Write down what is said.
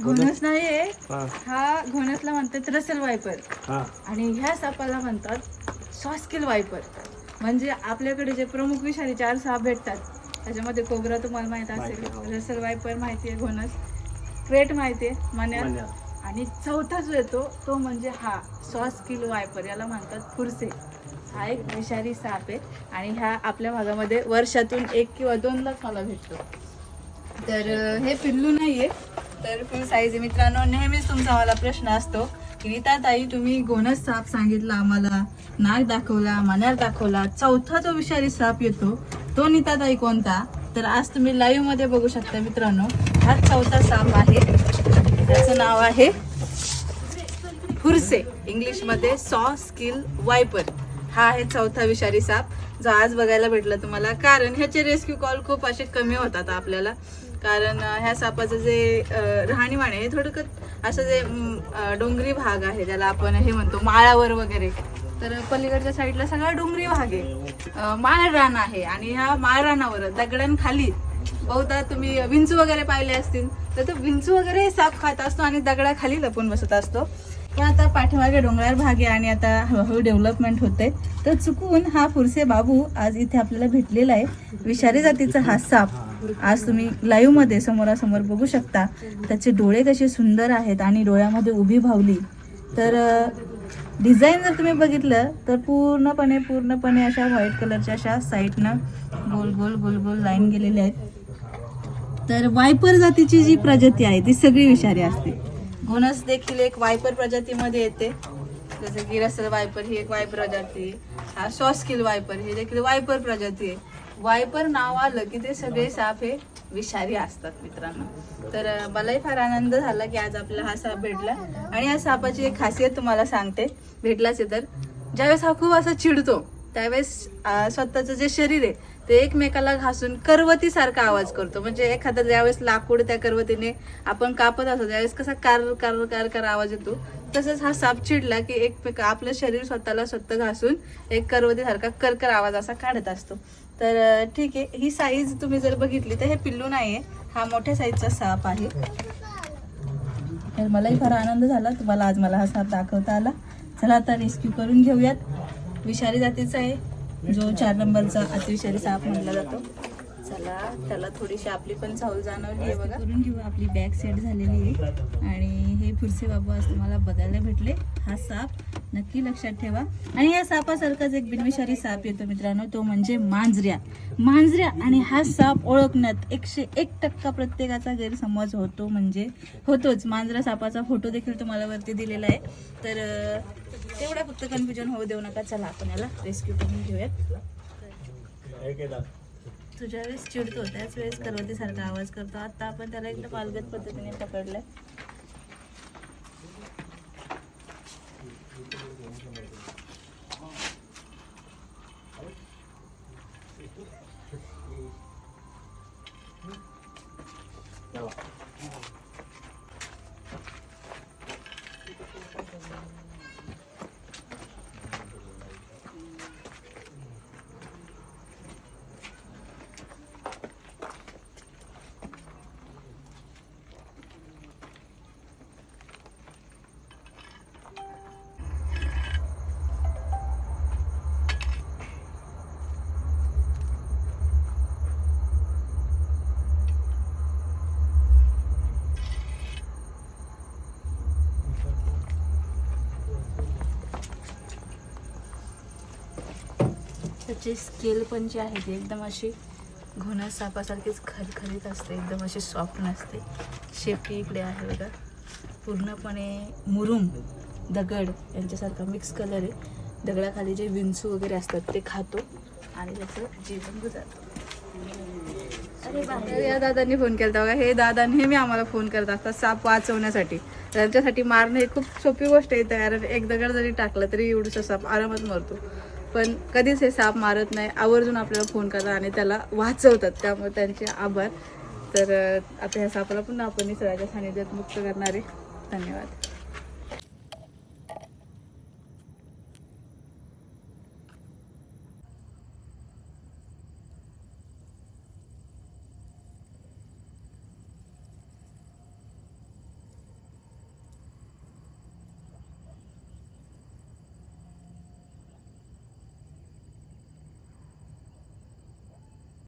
घोणस नाहीये हा. हा घोणसला म्हणतात रसल वायपर. हा. आणि ह्या सापाला म्हणतात सॉस्किल वायपर. म्हणजे आपल्याकडे जे प्रमुख विषारी चार साप भेटतात त्याच्यामध्ये कोबरा तुम्हाला माहीत असेल रसल वायपर माहिती आहे घोणस. क्रेट माहिती आहे मन्या. आणि चौथा जो येतो तो म्हणजे हा सॉस्किल वायपर याला म्हणतात फुरसे हा एक विषारी साप आहे आणि ह्या आपल्या भागामध्ये वर्षातून एक किंवा दोनदाच मला भेटतो. तर हे पिल्लू आहे तर फुल साईज मित्रांनो नेहमीच तुमचा मला प्रश्न असतो की नीता ताई तुम्ही गोनस साप सांगितला आम्हाला नाग दाखवला मण्यार दाखवला. चौथा जो विषारी साप येतो तो नीता ताई कोणता? तर आज तुम्ही लाईव्हमध्ये बघू शकता मित्रांनो हा चौथा साप आहे. त्याचं नाव आहे फुरसे. इंग्लिशमध्ये सॉ स्किल वायपर. हा आहे चौथा विषारी साप जो आज बघायला भेटला तुम्हाला. कारण ह्याचे रेस्क्यू कॉल खूप असे कमी होतात आपल्याला. कारण ह्या सापाचं जे राहणीमान आहे हे थोडं असं जे डोंगरी भाग आहे ज्याला आपण हे म्हणतो माळावर वगैरे. तर पलीकडच्या साईडला सगळा डोंगरी भाग आहे. माळ रान आहे आणि ह्या माळ रानावर दगडांखाली बहुधा तुम्ही विंचू वगैरे पाहिले असतील तर तो विंचू वगैरे साप खात असतो आणि दगडाखाली लपून बसत असतो. पण आता पाठीमागे डोंगराळ भाग आहे आणि आता हळूहळू डेव्हलपमेंट होते तर चुकून हा फुरसे बाबू आज इथे आपल्याला भेटलेला आहे. विषारी जातीचा हा साप आज तुम्ही लाईव्हमध्ये समोरासमोर बघू शकता. त्याचे डोळे कसे सुंदर आहेत आणि डोळ्यामध्ये उभी भावली. तर डिझाईन जर तुम्ही बघितलं तर पूर्णपणे पूर्णपणे अशा व्हाईट कलरच्या अशा साईडनं गोल गोल गोल गोल लाईन गेलेल्या आहेत. तर वायपर जातीची जी प्रजाती आहे ती सगळी विषारी असते. घोणस देखील एक वायपर प्रजातीमध्ये येते. जसं की रसल वायपर ही एक वायपर प्रजाती हा सॉस्किल वायपर हे देखील वायपर प्रजाती आहे. वायपर नाव आलं की ते सगळे साप हे विषारी असतात मित्रांनो. तर मलाही फार आनंद झाला की आज आपला हा साप भेटला. आणि या सापाची एक खासियत तुम्हाला सांगते. भेटलाच आहे तर. ज्यावेळेस हा खूप असा चिडतो त्यावेळेस स्वतःचं जे शरीर आहे ते एकमेकाला घासून करवतीसारखा आवाज करतो. म्हणजे एखादा ज्यावेळेस लाकूड त्या करवतीने आपण कापत असतो त्यावेळेस कसा कार कार कार कार आवाज येतो. तसंच हा साप चिडला की एकमेक आपलं शरीर स्वतःला स्वतः घासून एक करवतीसारखा करकर आवाज असा काढत असतो. तर ठीक आहे ही साईज तुम्ही जर बघितली तर हे पिल्लू नाही आहे हा मोठ्या साईजचा साप आहे. तर मलाही फार आनंद झाला. तुम्हाला आज मला हा साप दाखवता आला. चला आता रेस्क्यू करून घेऊयात. विषारी जातीचा आहे. जो चार नंबरचा अतिविषारी साप म्हटला जातो. चला त्याला थोडीशी आपली पण चावल जाणवली आहे बघा. करून घेऊ आपली बॅग सेट झालेली आहे. आणि हे फुरसे बाबू आज तुम्हाला बघायला भेटले. हा साप नक्की लक्षात ठेवा. आणि या सापासारखाच एक बिनविषारी साप येतो मित्रांनो तो म्हणजे मांजऱ्या. मांजऱ्या आणि हा साप ओळखण्यात एकशे एक टक्का प्रत्येकाचा गैरसमज होतो म्हणजे होतोच. मांजरा सापाचा फोटो देखील तुम्हाला वरती दिलेला आहे. तर तेवढा फक्त कन्फ्युजन होऊ देऊ नका. चला आपण याला रेस्क्यू करून घेऊयात. तुझ्या वेळेस चिडतो त्याच वेळेस करवतीसारखा आवाज करतो. आता आपण त्याला एकदम अलगद पद्धतीने पकडलंय. त्याचे स्केल पण जे आहे ते एकदम अशी घोणा सापासारखीच खरखरीत असते एकदम अशी सॉफ्ट नसते. शेपटी इकडे आहे बघा. पूर्णपणे मुरुम दगड यांच्यासारखा मिक्स कलर आहे. दगडाखाली जे विंचू वगैरे असतात ते खातो आणि त्याचं जीवन गुजारतो. अरे या दादांनी फोन केला बघा. हे दादा नेहमी आम्हाला फोन करत असतात साप वाचवण्यासाठी. त्यांच्यासाठी मारणं ही खूप सोपी गोष्ट आहे. कारण एक दगड जरी टाकला तरी एवढंसा साप आरामात मरतो. पण कधीच हे साप मारत नाही. आवर्जून आपल्याला फोन करतात आणि त्याला वाचवतात. त्यामुळे त्यांचे आभार. तर आता ह्या सापाला पुन्हा आपण निसर्गाच्या सानिध्यात मुक्त करणारे धन्यवाद.